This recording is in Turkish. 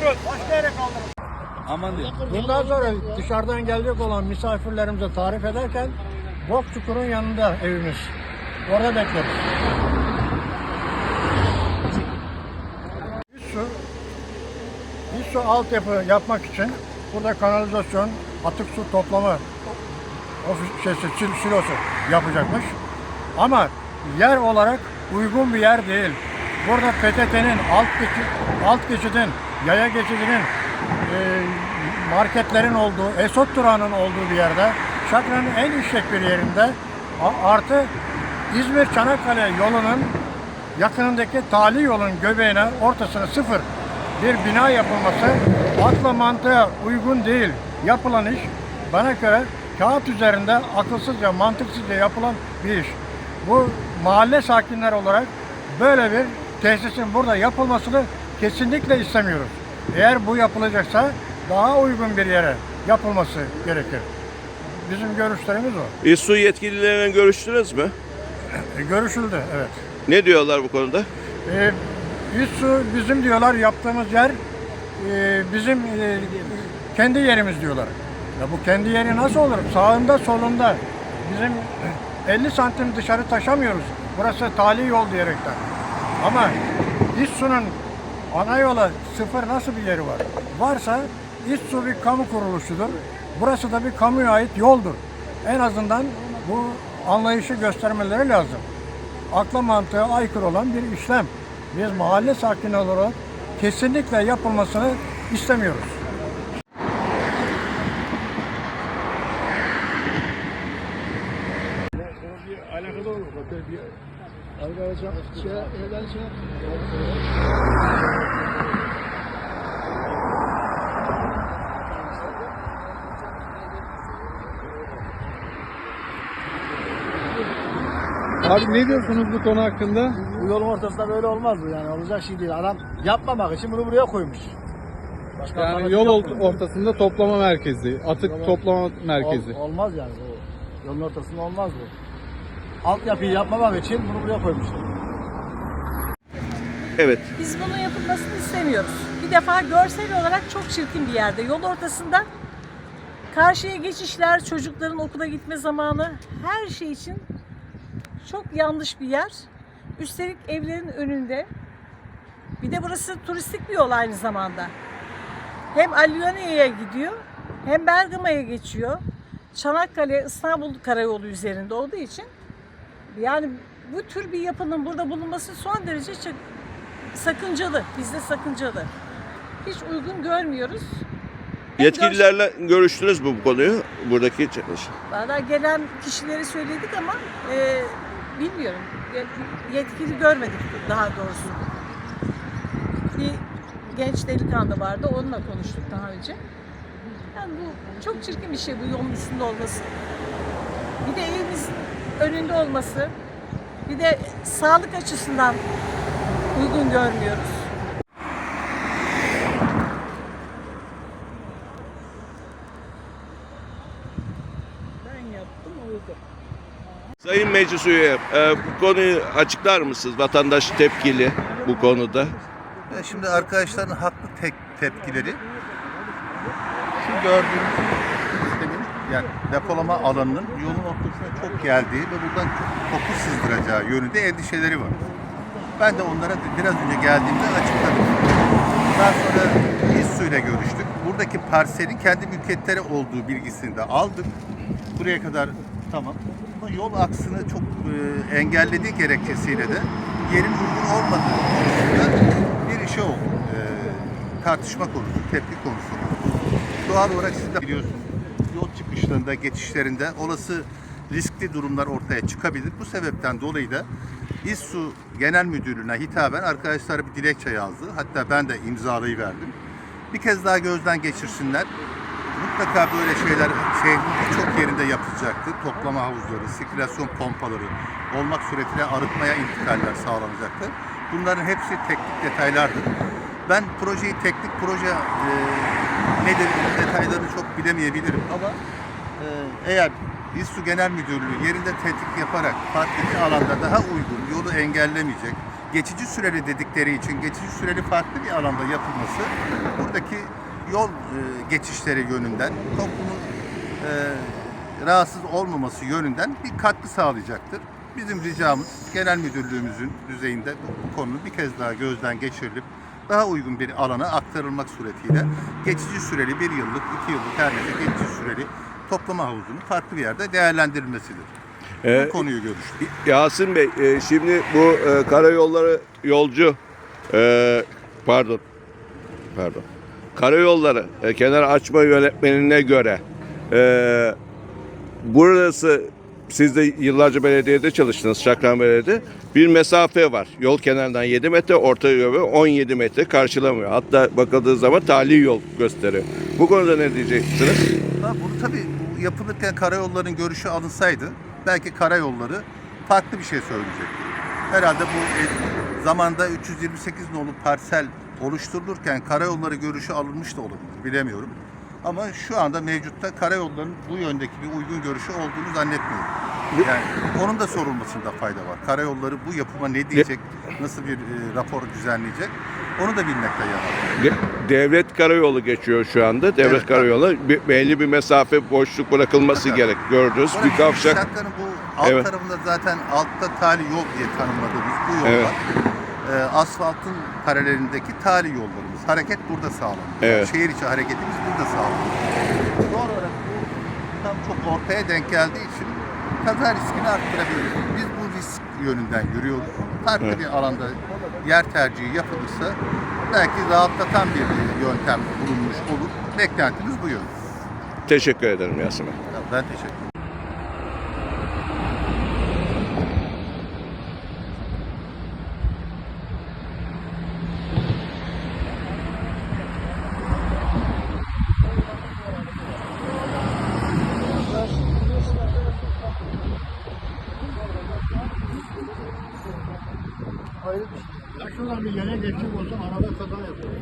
kaldırılmasını istiyoruz. Başka yere. Aman diye. Bundan sonra dışarıdan gelecek olan misafirlerimize tarif ederken Bok Çukur'un yanında evimiz. Orada bekleriz. Bir su, bir su altyapı yapmak için burada kanalizasyon, atık su toplama ofis şeysi, sil- silosu yapacakmış. Ama yer olarak uygun bir yer değil. Burada PTT'nin alt, geçit, alt geçidin, yaya geçidinin, e, marketlerin olduğu, Esot durağının olduğu bir yerde, Şakra'nın en işlek bir yerinde, artı İzmir Çanakkale yolunun yakınındaki tali yolun göbeğine ortasına sıfır bir bina yapılması akla mantığa uygun değil. Yapılan iş bana göre kağıt üzerinde akılsızca, mantıksızca yapılan bir iş. Bu mahalle sakinler olarak böyle bir tesisin burada yapılmasını kesinlikle istemiyoruz. Eğer bu yapılacaksa daha uygun bir yere yapılması gerekir. Bizim görüşlerimiz o. İSU yetkililerine görüştünüz mü? E, görüşüldü, evet. Ne diyorlar bu konuda? E, İSSU bizim diyorlar yaptığımız yer e, bizim e, kendi yerimiz diyorlar. Ya bu kendi yeri nasıl olur? Sağında solunda bizim 50 santim dışarı taşamıyoruz. Burası tali yol diyerekten. Ama İSSU'nun ana yola sıfır nasıl bir yeri var? Varsa İSSU bir kamu kuruluşudur. Burası da bir kamuya ait yoldur. En azından bu anlayışı göstermeleri lazım akla mantığa aykırı olan bir işlem. Biz mahalle sakini olarak kesinlikle yapılmasını istemiyoruz. Abi ne diyorsunuz bu konu hakkında? Bu yolun ortasında böyle olmaz bu yani olacak şey değil. Adam yapmamak için bunu buraya koymuş. Başka Yani yol yok ortasında toplama merkezi, atık toplama merkezi. Ol- olmaz yani. Yolun ortasında olmaz bu. Altyapıyı yapmamak için bunu buraya koymuşlar. Evet. Biz bunun yapılmasını istemiyoruz. Bir defa görsel olarak çok çirkin bir yerde. Yol ortasında karşıya geçişler, çocukların okula gitme zamanı her şey için çok yanlış bir yer. Üstelik evlerin önünde. Bir de burası turistik bir yol aynı zamanda. Hem Alyone'ye gidiyor hem Bergama'ya geçiyor. Çanakkale İstanbul Karayolu üzerinde olduğu için yani bu tür bir yapının burada bulunması son derece sakıncalı. Bizde sakıncalı. Hiç uygun görmüyoruz. Yetkililerle görüştünüz mü bu konuyu? Buradaki gör- Valla gelen kişileri söyledik ama e, bilmiyorum. Yet- Yetkili görmedik daha doğrusu. Bir genç delikanlı vardı. Onunla konuştuk daha önce. Yani bu çok çirkin bir şey bu yolun üstünde olması. Bir de evimizin önünde olması. Bir de sağlık açısından uygun görmüyoruz. Sayın Meclis Üye, e, bu konuyu açıklar mısınız? Vatandaş tepkili bu konuda. Şimdi arkadaşların haklı tek tepkileri şu gördüğünüz yani depolama alanının yolun ortasına çok geldiği ve buradan çok koku sızdıracağı yönünde endişeleri var. Ben de onlara biraz önce geldiğimde açıkladım. Daha sonra İSSU ile görüştük. Buradaki parselin kendi mülkiyetleri olduğu bilgisini de aldık. Buraya kadar tamam. Ama yol aksını çok e, engellediği gerekçesiyle de yerin uygun olmadığı konusunda bir şey oldu. E, tartışma konusu, tepki konusu. Doğal olarak siz de biliyorsunuz çıkışlarında, geçişlerinde olası riskli durumlar ortaya çıkabilir. Bu sebepten dolayı da İSSU Genel Müdürlüğü'ne hitaben arkadaşlar bir dilekçe yazdı. Hatta ben de imzalayıverdim. Bir kez daha gözden geçirsinler. Mutlaka böyle şeyler şehrin birçok yerinde yapılacaktır. Toplama havuzları, sirkülasyon pompaları olmak suretiyle arıtmaya intikaller sağlanacaktır. Bunların hepsi teknik detaylardır. Ben projeyi teknik proje e, nedir detaylarını çok bilemeyebilirim ama e, eğer İSSU Genel Müdürlüğü yerinde tetkik yaparak farklı bir alanda daha uygun, yolu engellemeyecek, geçici süreli dedikleri için geçici süreli farklı bir alanda yapılması buradaki yol e, geçişleri yönünden toplumun e, rahatsız olmaması yönünden bir katkı sağlayacaktır. Bizim ricamız genel müdürlüğümüzün düzeyinde bu, bu konunun bir kez daha gözden geçirilip daha uygun bir alana aktarılmak suretiyle geçici süreli bir yıllık, iki yıllık her neyse geçici süreli toplama havuzunun farklı bir yerde değerlendirilmesidir. Ee, Bu konuyu görüştük. Yasin Bey, e, şimdi bu e, karayolları yolcu, e, pardon, pardon, karayolları e, kenar açma yönetmenine göre e, burası siz de yıllarca belediyede çalıştınız, Şakran Belediye. Bir mesafe var. Yol kenarından 7 metre, orta yolu 17 metre karşılamıyor. Hatta bakıldığı zaman tali yol gösteriyor. Bu konuda ne diyeceksiniz? Ha, bunu tabii bu yapılırken karayolların görüşü alınsaydı belki karayolları farklı bir şey söyleyecekti. Herhalde bu e, zamanda 328 nolu parsel oluşturulurken karayolları görüşü alınmış da olabilir. Bilemiyorum. Ama şu anda mevcutta karayolların bu yöndeki bir uygun görüşü olduğunu zannetmiyorum. Yani onun da sorulmasında fayda var. Karayolları bu yapıma ne diyecek, nasıl bir e, rapor düzenleyecek onu da bilmekte yarar. De- devlet karayolu geçiyor şu anda. Devlet Evet, karayolu bir- belli bir mesafe boşluk bırakılması Tabii. gerek. Gördünüz Orada bir kavşak. Şapkanın bu alt Evet. tarafında zaten altta tali yol diye tanımladığımız bu yollar Evet. e, asfaltın paralelindeki tali yollarımız. Hareket burada sağlanıyor. Evet. Şehir içi hareketimiz burada sağlanıyor. Doğal olarak bu tam çok ortaya denk geldiği için kaza riskini arttırabilir. Biz bu risk yönünden yürüyoruz. Farklı Evet. bir alanda yer tercihi yapılırsa belki rahatlatan bir yöntem bulunmuş olur. Beklentimiz bu yönde. Teşekkür ederim Bey. Ben teşekkür ederim. Ya şuradan bir yere geçim olsa araba kaza yapıyor.